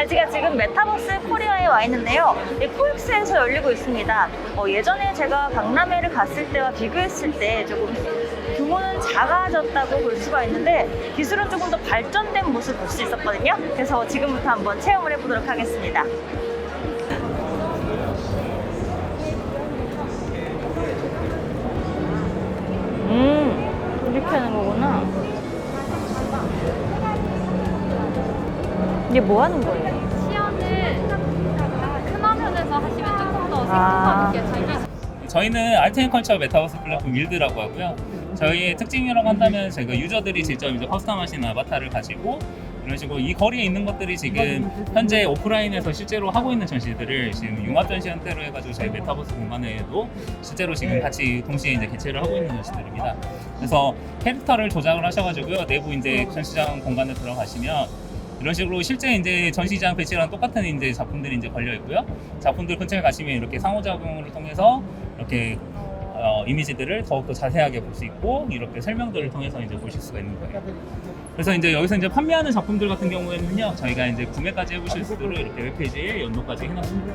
네, 제가 지금 메타버스 코리아에 와 있는데요. 이 코엑스에서 열리고 있습니다. 어, 예전에 제가 박람회를 갔을 때와 비교했을 때 조금 규모는 작아졌다고 볼 수가 있는데 기술은 조금 더 발전된 모습 볼 수 있었거든요. 그래서 지금부터 한번 체험을 해보도록 하겠습니다. 음, 이렇게 하는 거구나. 이게 뭐 하는 거예요? 시연을 큰 화면에서 하시면 조금 더 아. 수 저희는 알트앤컬처 메타버스 플랫폼 일드라고 하고요. 저희의 특징이라고 한다면 저희가 유저들이 직접 이제 커스텀하신 아바타를 가지고 이런 식으로 이 거리에 있는 것들이 지금 현재 오프라인에서 실제로 하고 있는 전시들을 지금 융합 전시 형태로 해가지고 저희 메타버스 공간에도 실제로 지금 같이 동시에 이제 개최를 하고 있는 전시들입니다. 그래서 캐릭터를 조작을 하셔가지고요 내부 이제 전시장 공간에 들어가시면 이런 식으로 실제 이제 전시장 배치랑 똑같은 이제 작품들이 이제 걸려 있고요. 작품들 근처에 가시면 이렇게 상호작용을 통해서 이렇게 어, 이미지들을 더욱더 자세하게 볼 수 있고 이렇게 설명들을 통해서 이제 보실 수가 있는 거예요. 그래서 이제 여기서 이제 판매하는 작품들 같은 경우에는요, 저희가 이제 구매까지 해보실 수 있도록 이렇게 웹페이지에 연동까지 해놨습니다.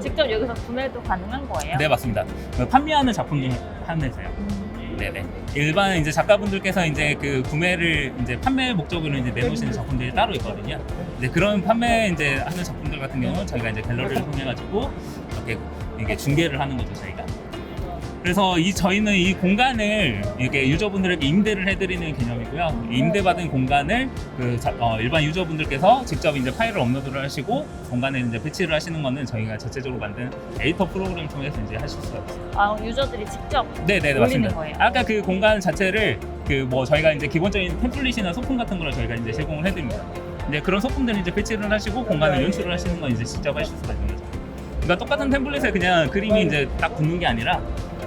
직접 여기서 구매도 가능한 거예요? 네 맞습니다. 그 판매하는 작품들 판매세요. 네네. 일반 이제 작가분들께서 이제 그 구매를 이제 판매 목적으로 이제 내놓으시는 작품들이 따로 있거든요. 이제 그런 판매 이제 하는 작품들 같은 경우는 저희가 이제 갤러리를 통해 가지고 이렇게 이게 중계를 하는 거죠 저희가. 그래서 이 저희는 이 공간을 이렇게 유저분들에게 임대를 해드리는 개념이고요. 이 임대받은 공간을 그 자- 어, 일반 유저분들께서 직접 이제 파일을 업로드를 하시고 공간에 이제 배치를 하시는 거는 저희가 자체적으로 만든 에디터 프로그램 통해서 이제 하실 수가 있어요. 아, 유저들이 직접 네네 올리는 맞습니다. 거예요. 아까 그 공간 자체를 그 뭐 저희가 이제 기본적인 템플릿이나 소품 같은 거를 저희가 이제 제공을 해드립니다. 이제 그런 소품들을 이제 배치를 하시고 공간을 연출을 하시는 건 이제 직접 하실 수가 있는 거죠. 그러니까 똑같은 템플릿에 그냥 그림이 이제 딱 붙는 게 아니라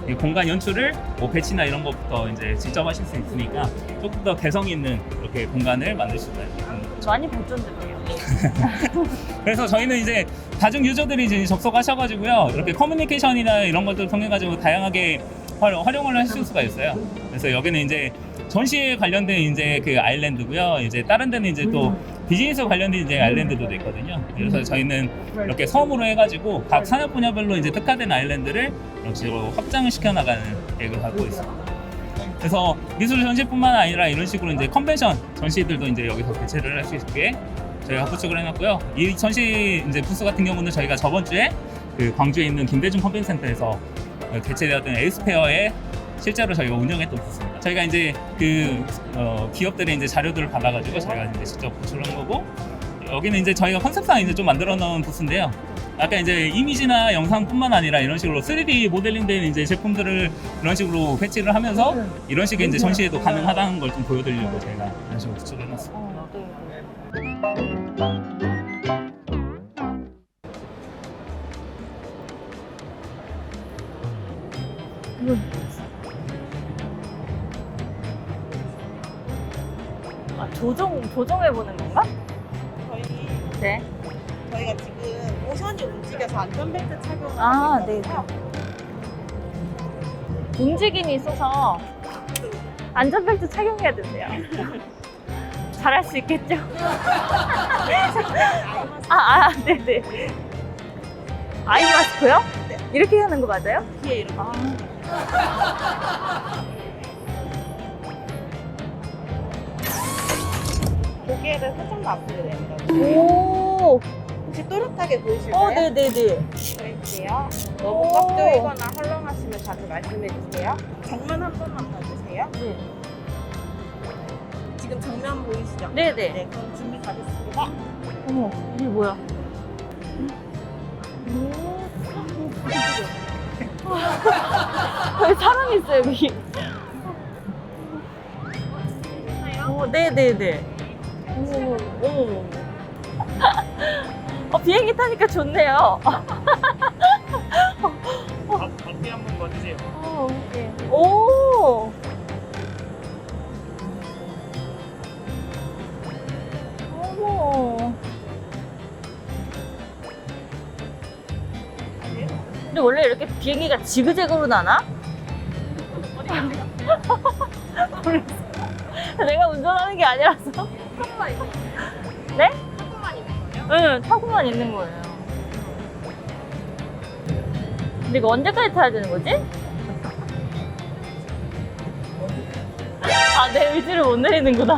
이 공간 연출을 뭐 배치나 이런 것부터 이제 직접 하실 수 있으니까 조금 더 개성 있는 이렇게 공간을 만들 수가 있는 거죠. 많이 발전됐네요. 그래서 저희는 이제 다중 유저들이 이제 접속하셔가지고요 이렇게 커뮤니케이션이나 이런 것들 을 통해 가지고 다양하게 활- 활용을 하실 수가 있어요. 그래서 여기는 이제 전시에 관련된 이제 그 아일랜드고요. 이제 다른 데는 이제 또 비즈니스 관련된 이제 아일랜드도 있거든요. 그래서 저희는 이렇게 섬으로 해가지고 각 산업 분야별로 이제 특화된 아일랜드를 식으로 확장을 시켜 나가는 계획을 갖고 있습니다. 그래서 미술 전시뿐만 아니라 이런 식으로 이제 컨벤션 전시들도 이제 여기서 개최를 할 수 있게 저희가 구축을 해놨고요. 이 전시 이제 부스 같은 경우는 저희가 저번 주에 그 광주에 있는 김대중 컨벤센터에서 개최되었던 에이스페어에 실제로 저희가 운영했던 부스입니다. 저희가 이제 그 어, 기업들의 이제 자료들을 받아가지고 저희가 이제 직접 구출한 거고 여기는 이제 저희가 컨셉상 이제 좀 만들어 놓은 부스인데요. 아까 이제 이미지나 영상뿐만 아니라 이런 식으로 3D 모델링된 이제 제품들을 이런 식으로 배치를 하면서 이런 식의 이제 전시에도 가능하다는 걸 좀 보여드리려고 저희가 이런 식으로 구축을 해놨습니다. 어, 네. 조정, 조정해 보는 건가? 저희 네. 저희가 지금 모션이 움직여서 안전벨트 착용을 아, 네. 움직임이 있어서 안전벨트 착용해야 된대요. 잘할 수 있겠죠? 아, 아, 네네. 아이 마스크요? 네. 이렇게 하는 거 맞아요? 뒤에 이렇게 아. 고개를 살짝 더 앞으로 내밀어. 오, 혹시 또렷하게 보이실까요? 어, 네네네. 그럴게요. 너무 오. 꽉 조이거나 헐렁하시면 다시 말씀해 주세요. 정면 한 번만 봐주세요. 네. 지금 정면 보이시죠? 네네. 네, 그럼 준비 가겠습니다. 어머, 이게 뭐야? 오, 여기 사람이 있어요, 여기. 오, 네네네. 어머, 어머. 어, 비행기 타니까 좋네요. 어떻게 한번 봐주세요. 어, 네. 오! 어머. 근데 원래 이렇게 비행기가 지그재그로 나나? 모르겠어. 내가 운전하는 게 아니라서. 조금만 있어요. 네? 조금만 있어요. 네, 타고만 있는 거예요. 근데 이거 언제까지 타야 되는 거지? 아, 내 의지를 못 내리는구나.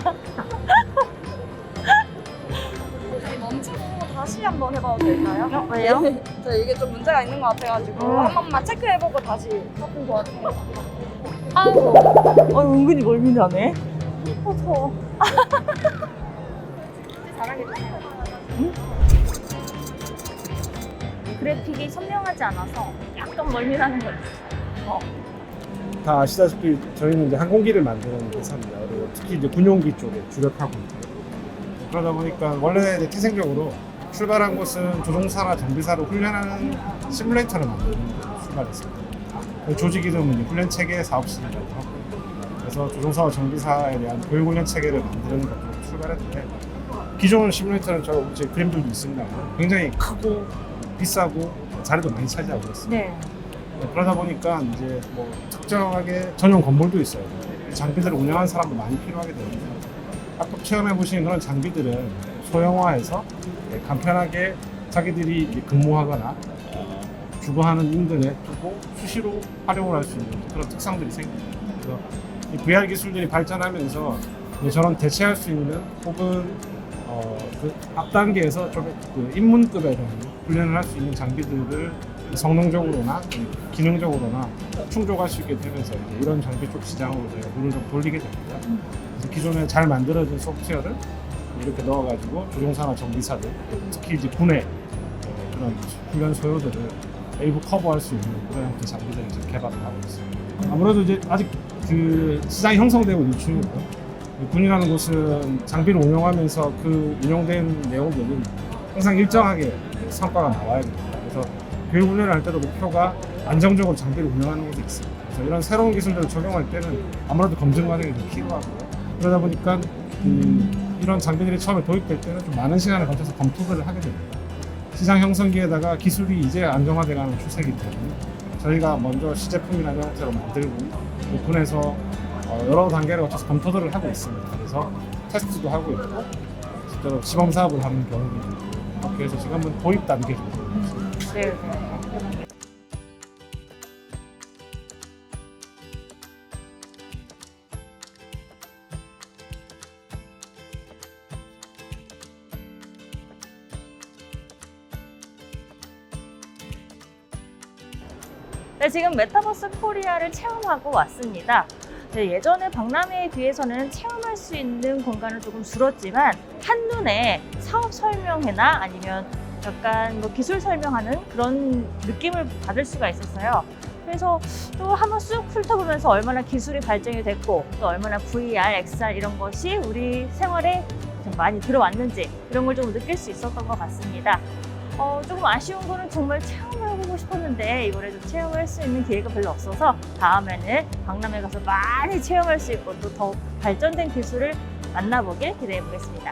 멈추고 다시 한번 해봐도 될까요? 어, 왜요? 저 이게 좀 문제가 있는 것 같아가지고 음. 한 번만 체크해보고 다시 조금 도와주세요. 아이고. 어, 은근히 멀미 나네. 어, 더워. 잘하겠네요. 그래픽이 선명하지 않아서 약간 멀미나는 거 있어. 어. 다 아시다시피 저희는 이제 항공기를 만드는 회사입니다. 그리고 특히 이제 군용기 쪽에 주력하고 있고요. 그러다 보니까 원래 이제 태생적으로 출발한 곳은 조종사나 정비사로 훈련하는 시뮬레이터를 만드는 데 출발했습니다. 그 조직 이름은 훈련 체계 사업실이라고 하고 그래서 조종사와 정비사에 대한 교육 훈련 체계를 만드는 것으로 출발했는데 기존 시뮬레이터는 저 이제 그림들도 있습니다. 굉장히 크고 비싸고 자리도 많이 차지하고 있습니다. 네. 네, 그러다 보니까 이제 뭐 특정하게 전용 건물도 있어요. 이 장비들을 운영하는 사람도 많이 필요하게 되는데 아까 체험해 보신 그런 장비들은 소형화해서 네, 간편하게 자기들이 근무하거나 어, 주거하는 인근에 두고 수시로 활용을 할 수 있는 그런 특성들이 생깁니다. 그래서 이 VR 기술들이 발전하면서 저런 대체할 수 있는 혹은 어, 그 앞단계에서 좀그 입문급에 대한 훈련을 할 수 있는 장비들을 성능적으로나 기능적으로나 충족할 수 있게 되면서 이제 이런 장비 쪽 시장으로 저희가 눈을 좀 돌리게 됩니다. 그래서 기존에 잘 만들어진 소프트웨어를 이렇게 넣어가지고 조종사나 정비사들 특히 이제 군의 어, 그런 훈련 소요들을 일부 커버할 수 있는 그런 장비들을 이제 개발을 하고 있습니다. 아무래도 이제 아직 그 시장이 형성되고 있는 중이고요. 이 군이라는 곳은 장비를 운영하면서 그 운영된 내용들은 항상 일정하게 성과가 나와야 됩니다. 그래서 교육 훈련을 할 때도 목표가 안정적으로 장비를 운영하는 것이 있습니다. 그래서 이런 새로운 기술들을 적용할 때는 아무래도 검증 과정이 좀 필요하고요. 그러다 보니까 음, 이런 장비들이 처음에 도입될 때는 좀 많은 시간을 거쳐서 검토를 하게 됩니다. 시장 형성기에다가 기술이 이제 안정화돼가는 추세이기 때문에 저희가 먼저 시제품이나 형태로 만들고 그 군에서 어, 여러 단계를 거쳐서 검토들을 하고 있습니다. 그래서 테스트도 하고 있고 실제로 시범 사업을 하는 경우도 있고 이렇게 해서 지금은 도입 단계 정도. 네. 네. 네, 지금 메타버스 코리아를 체험하고 왔습니다. 네, 예전에 박람회에 비해서는 체험할 수 있는 공간은 조금 줄었지만 한눈에 사업 설명회나 아니면 약간 뭐 기술 설명하는 그런 느낌을 받을 수가 있었어요. 그래서 또 한번 쑥 훑어보면서 얼마나 기술이 발전이 됐고 또 얼마나 VR, XR 이런 것이 우리 생활에 좀 많이 들어왔는지 이런 걸 좀 느낄 수 있었던 것 같습니다. 어, 조금 아쉬운 거는 정말 체험을 해보고 싶었는데 이번에 좀 체험을 할수 있는 기회가 별로 없어서 다음에는 박람회 가서 많이 체험할 수 있고 또 더 발전된 기술을 만나보길 기대해 보겠습니다.